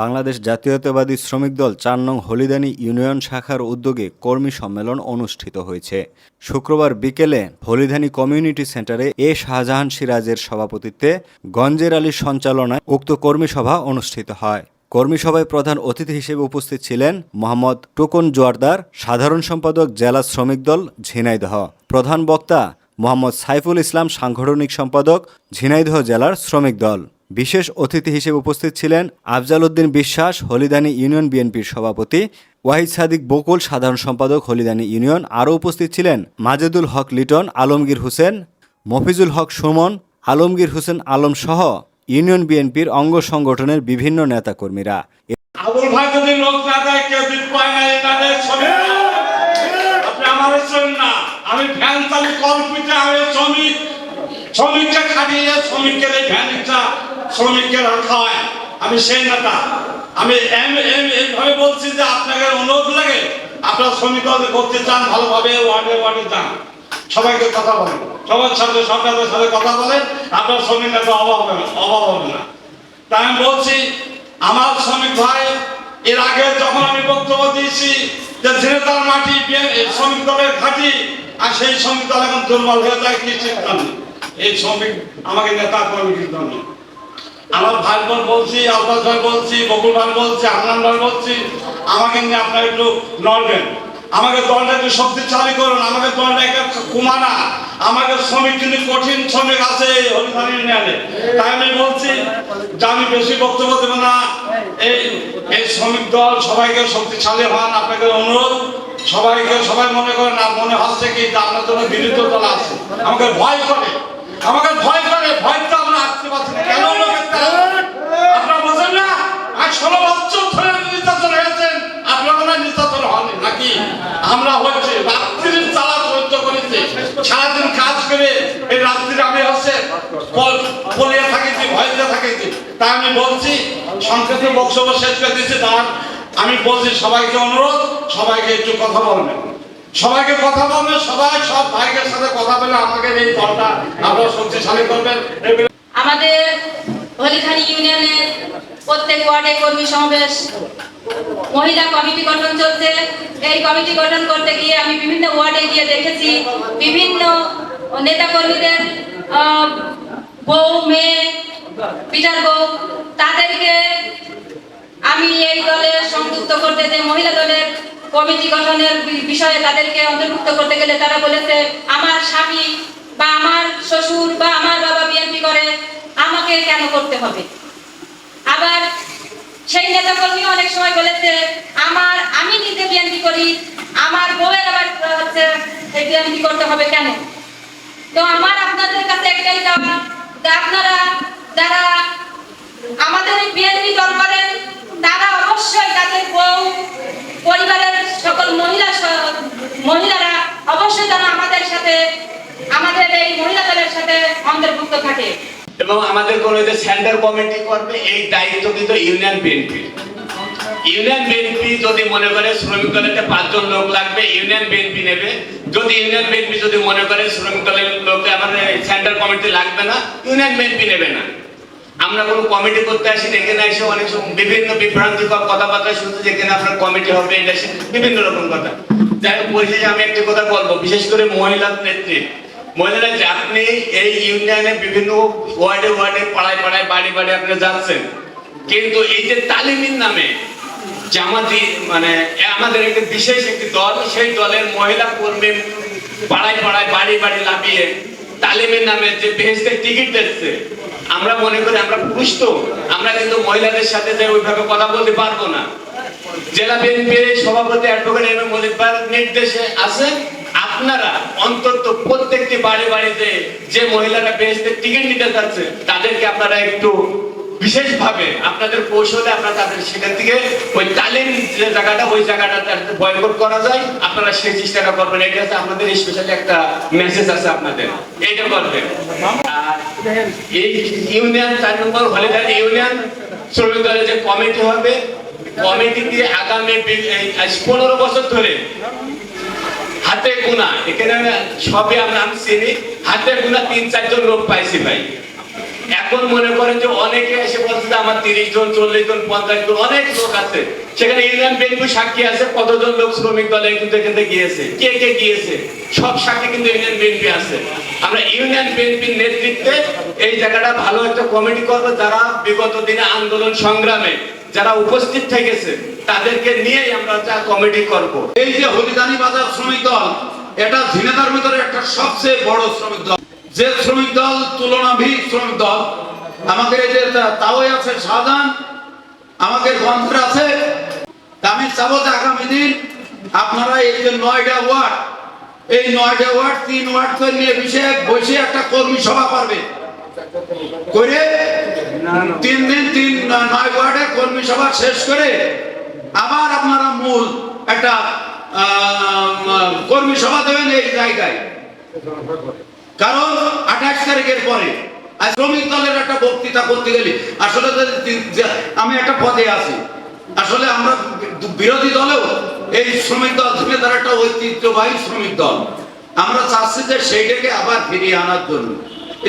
বাংলাদেশ জাতীয়তাবাদী শ্রমিক দল চার নং হলিদানি ইউনিয়ন শাখার উদ্যোগে কর্মী সম্মেলন অনুষ্ঠিত হয়েছে। শুক্রবার বিকেলে হলিদানি কমিউনিটি সেন্টারে এ শাহজাহান সিরাজের সভাপতিত্বে গঞ্জের আলীর সঞ্চালনায় উক্ত কর্মী সভা অনুষ্ঠিত হয়। কর্মী সভায় প্রধান অতিথি হিসেবে উপস্থিত ছিলেন মোহাম্মদ টুকন জোয়ারদার, সাধারণ সম্পাদক জেলা শ্রমিক দল ঝিনাইদহ। প্রধান বক্তা মোহাম্মদ সাইফুল ইসলাম সাংগঠনিক সম্পাদক ঝিনাইদহ জেলার শ্রমিক দল। বিশেষ অতিথি হিসেবে উপস্থিত ছিলেন আফজাল উদ্দিন বিশ্বাস, হলিদানি ইউনিয়ন বিএনপির সভাপতি, ওয়াহিদ সাদিক বকুল, সাধারণ সম্পাদক, হলিদানি ইউনিয়ন। আরও উপস্থিত ছিলেন মাজেদুল হক লিটন, আলমগীর হোসেন, মফিজুল হক সুমন, আলমগীর হোসেন আলম সহ ইউনিয়ন বিএনপির অঙ্গ সংগঠনের বিভিন্ন নেতাকর্মীরা। শ্রমিককে খাটিয়ে, শ্রমিককে ভ্যান ইচ্ছা শ্রমিককে রাখা হয় আমি সেই নেতা। আমি এম- এম- এইভাবে বলছি যে আপনাকে অনুরোধ লাগে, আপনারা শ্রমিক করতে চান, ভালোভাবে ওয়ার্ডে ওয়ার্ডে যান। সবাইকে কথা বলেন। সবার সাথে, সরকারের সাথে কথা বলেন, আপনার শ্রমিক নেতা অভাব হবে না, অভাব হবে না। তাই আমি বলছি, আমার শ্রমিক ভাই, এর আগে যখন আমি বক্তব্য দিয়েছি যে ঝিনেতার মাটি শ্রমিক দলের ঘাঁটি, আর সেই শ্রমিক দল এখন দুর্বল হয়ে যায়, কি চিন্তা এই শ্রমিক আমাকে নেতা কর্মীর জন্য আমার ভাই বোন বলছি, আব্বাস ভাই বলছি, বকুল ভাই বলছি আন্নান ভাই বলছি, আমাকে নিয়ে আপনারা একটু নড়বেন। আমাকে দলটা একটু শক্তিশালী করুন, আমাকে দলটা একটা কুমানা আমাকে শ্রমিক কিন্তু কঠিন শ্রমিক আছে হরিধানী ইউনিয়নে। তাই আমি বলছি যে আমি বেশি বক্তব্য দেবো না। এই এই শ্রমিক দল সবাইকে শক্তিশালী হন আপনাদের অনুরোধ। সবাইকে সবাই মনে করেন না মনে হচ্ছে কি আপনার জন্য বিরুদ্ধ দল আছে। আমাকে ভয় করে, আমাকে ভয় করে, ভয় তো আমরা আসতে পারছি না কেন লোকের তাড়া? আপনারা বোঝেন না আর ষোলো বছর ধরে নির্যাতন হয়েছেন আপনারা মনে হয় নির্যাতন হননি নাকি আমরা হচ্ছে রাত্রির জ্বালা সহ্য করেছি সারাদিন কাজ করে এই রাত্রির আমি হচ্ছে পলিয়ে থাকেছি ভয়তে থাকেছি তাই আমি বলছি সংক্ষেপে বক্তব্য শেষ করে দিচ্ছি তার আমি বলছি, সবাইকে অনুরোধ, সবাইকে একটু কথা বলবেন। সবাইকে কথা বলবেন, সবাই সব ভাইদের সাথে কথা বলে আমাকে এই দলটা আপনারা শক্তিশালী করবেন। আমাদের হলিখানি ইউনিয়নের প্রত্যেক ওয়ার্ডে কর্মী সমাবেশ। মহিলা কমিটি গঠন চলছে। এই কমিটি গঠন করতে গিয়ে আমি বিভিন্ন ওয়ার্ডে গিয়ে দেখেছি, বিভিন্ন নেতা কর্মীদের বউ, মেয়ে বউ তাদেরকে আমি এই দলে সংযুক্ত করতে যে মহিলা দলের কমিটি গঠনের বিষয়ে তাদেরকে অন্তর্ভুক্ত করতে গেলে তারা বলেছে, আমার স্বামী বা আমার শ্বশুর বা আমার বাবা বিএনপি করে, আমাকে কেন করতে হবে? আবার সেই নেতা কর্মী অনেক সময় বলেছে, আমার, আমি নিজে বিএনপি করি, আমার বউয়ের আবার হচ্ছে এই বিএনপি করতে হবে কেন? তো আমার আপনাদের কাছে একটাই চাওয়া যে আপনারা যারা আমাদের বিএনপি দল করেন, তারা অবশ্যই তাদের বউ, পরিবারের সকল মহিলা মহিলারা অবশ্যই যেন আমাদের সাথে, আমাদের এই মহিলা দলের সাথে অন্তর্ভুক্ত থাকে। এবং আমাদের কোন যে সেন্টার কমিটি করবে, এই দায়িত্ব কিন্তু ইউনিয়ন বিএনপি ইউনিয়ন বিএনপি যদি মনে করে শ্রমিক দলের পাঁচজন লোক লাগবে, ইউনিয়ন বিএনপি নেবে। যদি ইউনিয়ন বিএনপি যদি মনে করে শ্রমিক দলের লোক আমাদের সেন্টার কমিটি লাগবে না, ইউনিয়ন বিএনপি নেবে না। আমরা কোনো কমিটি করতে আসি না, এখানে এসে অনেক সময় বিভিন্ন বিভ্রান্তিকর কথাবার্তা শুনতে যেখানে আপনার কমিটি হবে এটা সে- বিভিন্ন রকম কথা। যাই হোক পরিশেষে আমি একটা কথা বলব বিশেষ করে মহিলা নেত্রী। মহিলারা যে আপনি এই ইউনিয়নে বিভিন্ন ওয়ার্ডে ওয়ার্ডে পাড়ায় পাড়ায় বাড়ি বাড়ি আপনি যাচ্ছেন কিন্তু এই যে তালিমিন নামে জামাতি মানে আমাদের একটি বিশেষ একটি দল সেই দলের মহিলা কর্মী পাড়ায় পাড়ায় বাড়ি বাড়ি লাভিয়ে তালিমের নামে যে বেহেস্তের টিকিট দিচ্ছে আমরা মনে করি আমরা পুরুষ তো, আমরা কিন্তু মহিলাদের সাথে যে ওইভাবে কথা বলতে পারব না। জেলা বিএনপির সভাপতি অ্যাডভোকেট এম মলিকবার নির্দেশে আছে, আপনারা অন্তত প্রত্যেকটি বাড়ি বাড়িতে যে মহিলারা বেহেস্তের টিকিট নিতে যাচ্ছে, তাদেরকে আপনারা একটু বিশেষভাবে আপনাদের কৌশলে আপনারা তাদের সেখান থেকে ওই তালিম যে জায়গাটা, ওই জায়গাটা বয়কট করা যায়। আপনারা সেই চেষ্টাটা করবেন। এটা হচ্ছে আপনাদের স্পেশালি একটা মেসেজ আছে আপনাদের। এইটা করবেন ইউনিয়ন চার নম্বর হলিদার ইউনিয়ন শ্রমিক দলের যে কমিটি হবে আগামী পনেরো বছর ধরে হাতে এখানে আমরা আমি চিনি, হাতে তিন, চারজন লোক পাইছি ভাই। এখন মনে করেন যে অনেকে এসে বলছে যে আমার তিরিশ জন, চল্লিশ জন, পঞ্চাশ জন, অনেক লোক আছে। সেখানে ইউনিয়ন বিএনপি সাক্ষী আছে, কতজন লোক শ্রমিক দলে কিন্তু এখানে গিয়েছে? কে কে গিয়েছে? সব সাক্ষী কিন্তু ইউনিয়ন বিএনপি আছে। আমরা ইউনিয়ন বিএনপির নেতৃত্বে এই জায়গাটা ভালো একটা কমিটি করব যারা বিগত দিনে আন্দোলন সংগ্রামে যারা উপস্থিত থেকেছে, তাদেরকে নিয়েই আমরা যা কমিটি করব। এই যে হলিদানি বাজার শ্রমিক দল, এটা ঝিনেদার ভিতরে একটা সবচেয়ে বড় শ্রমিক দল। যে শ্রমিক দল তুলনাভিক শ্রমিক দল, আমাদের এই যে তা- তাওই আছে শাহজাহান, আমাদের গন্ধের আছে আমি চাবো যে আগামী দিন আপনারা এই যে নয়টা ওয়ার্ড এই নয়টা ওয়ার্ড, তিন ওয়ার্ড নিয়ে বিষয়ে বসে একটা কর্মী সভা করবে করে তিন দিন তিন নয় ওয়ার্ডে কর্মী সভা শেষ করে আবার আপনারা মূল একটা কর্মী সভা দেবেন এই জায়গায়। কারণ আঠাশ তারিখের পরে শ্রমিক দলের একটা বক্তৃতা করতে গেলে, আসলে আমি একটা পদে আছি, আসলে আমরা বিরোধী দলেও এই শ্রমিক দল থেকে তারা একটা ঐতিহ্যবাহী শ্রমিক দল। আমরা চাচ্ছি যে সেইটাকে আবার ফিরিয়ে আনার জন্য।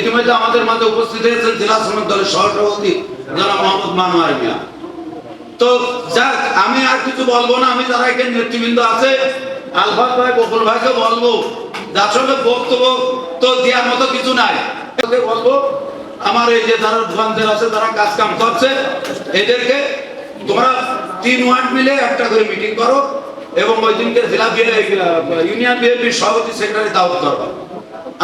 ইতিমধ্যে আমাদের মাঝে উপস্থিত হয়েছেন জেলা শ্রমিক দলের সহসভাপতি জনাব মোহাম্মদ মানোয়ার মিয়া। তো যাক, আমি আর কিছু বলব না, আমি যারা এখানে নেতৃবৃন্দ আছে আলফাত ভাই, বকুল ভাইকে বলব, যার সঙ্গে বক্তব্য তো দেওয়ার মতো কিছু নাই। বলব, আমার এই যে যারা দোকানদার আছে, তারা কাজ কাম করছে, এদেরকে তোমরা তিন ওয়ার্ড মিলে একটা করে মিটিং করো। এবং ওই দিনকে জেলা ইউনিয়ন বিএনপির সভাপতি সেক্রেটারি দাওয়াত করো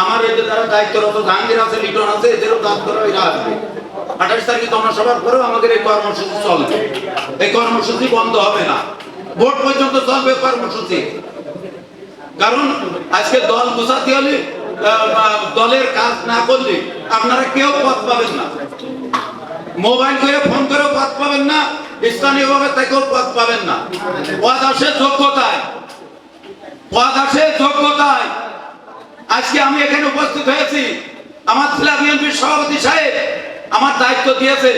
আমার এই যে দায়িত্বরত জাহাঙ্গীর আছে, লিটন আছে, এদেরও দাওয়াত করো এরা আসবে। আঠাশ তারিখে তোমরা সবার পরেও আমাদের এই কর্মসূচি চলবে। এই কর্মসূচি বন্ধ হবে না। ভোট পর্যন্ত চলবে কর্মসূচি। কারণ আজকে দল গুছাতে হলে দলের কাজ না করলে আপনারা কেউ পথ পাবেন না। মোবাইল করে ফোন করেও পথ পাবেন না। স্থানীয় ভাবে থেকেও পথ পাবেন না। পথ আসে যোগ্যতায়। পথ আসে যোগ্যতায়। আজকে আমি এখানে উপস্থিত হয়েছি। আমার জেলা বিএনপির সভাপতি সাহেব আমার দায়িত্ব দিয়েছে,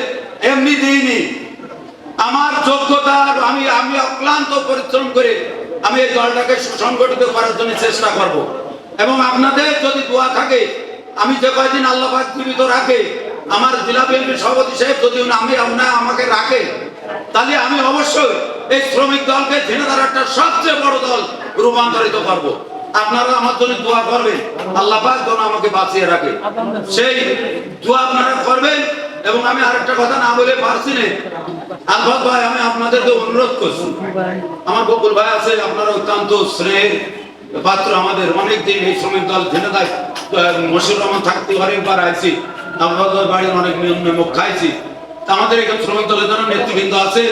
এমনি দিইনি। আমার যোগ্যতা আর আমি আমি অক্লান্ত পরিশ্রম করে আমি এই দলটাকে সুসংগঠিত করার জন্য চেষ্টা করব। এবং আপনাদের যদি দোয়া থাকে, আমি যে কয়দিন আল্লাহ জীবিত রাখে, আমার জেলা বিএনপির সভাপতি সাহেব যদি আমি আপনার আমাকে রাখে তাহলে আমি অবশ্যই এই শ্রমিক দলকে ঝিনাদার একটা সবচেয়ে বড় দল রূপান্তরিত করব। আপনারা আমার জন্য দোয়া করবেন। আল্লাহ পাক যেন আমাকে বাঁচিয়ে রাখে। সেই দোয়া আপনারা করবেন এবং আমি আরেকটা কথা না বলে পারছি না। আলফাত ভাই, আমি আপনাদেরকে অনুরোধ করছি। আমার বকুল ভাই আছে, আপনারা অত্যন্ত স্নেহের পাত্র আমাদের। অনেক দিন এই শ্রমিক দল জেনে দেয় মশিউর রহমান থাকতে অনেকবার আইছি আপনাদের বাড়ির অনেক নিয়ম নিয়মক খাইছি। আমাদের এখানে শ্রমিক দলের জন্য নেতৃবৃন্দ আছে,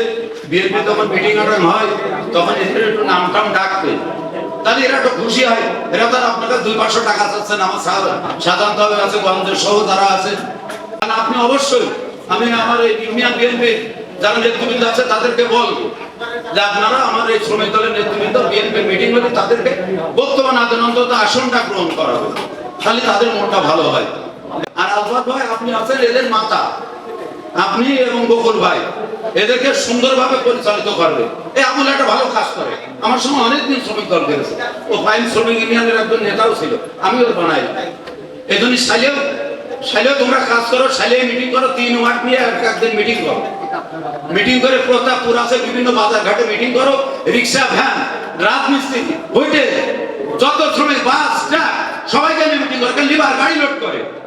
বিএনপি যখন মিটিং আটেন হয়, তখন এদের একটু নাম টাম ডাকবে। তাহলে এরা একটু খুশি হয়। এরা তার আপনাকে দুই পাঁচশো টাকা আমার আছে সহ আছে। তাহলে আপনি অবশ্যই, আমি আমার এই ইউনিয়ন বিএনপি যারা নেতৃবৃন্দ আছে, তাদেরকে যে আপনারা আমার এই শ্রমিক দলের নেতৃবৃন্দ বিএনপি মিটিং হলে তাদেরকে বক্তব্য না দেন অন্তত আসনটা গ্রহণ তাহলে তাদের মনটা ভালো হয়। আর ভাই, আপনি আছেন এদের মাতা আপনি এবং বকুল ভাই এদেরকে সুন্দরভাবে পরিচালিত করবে। এই আমল একটা ভালো কাজ করে। আমার সঙ্গে অনেকদিন শ্রমিক দল করেছে ও ফাইন শ্রমিক ইউনিয়নের একজন নেতাও ছিল। আমিও বানাই। এই জন্য সাইলেও সাইলেও তোমরা কাজ করো সাইলে মিটিং করো, তিন ওয়ার্ড নিয়ে এক- একদিন মিটিং করো। মিটিং করে প্রতাপপুর আছে, বিভিন্ন বাজার ঘাটে মিটিং করো। রিক্সা, ভ্যান, রাজমিস্ত্রি, হোটেল, যত শ্রমিক, বাস, ট্রাক, সবাইকে মিটিং করে। লিভার গাড়ি লোড করে।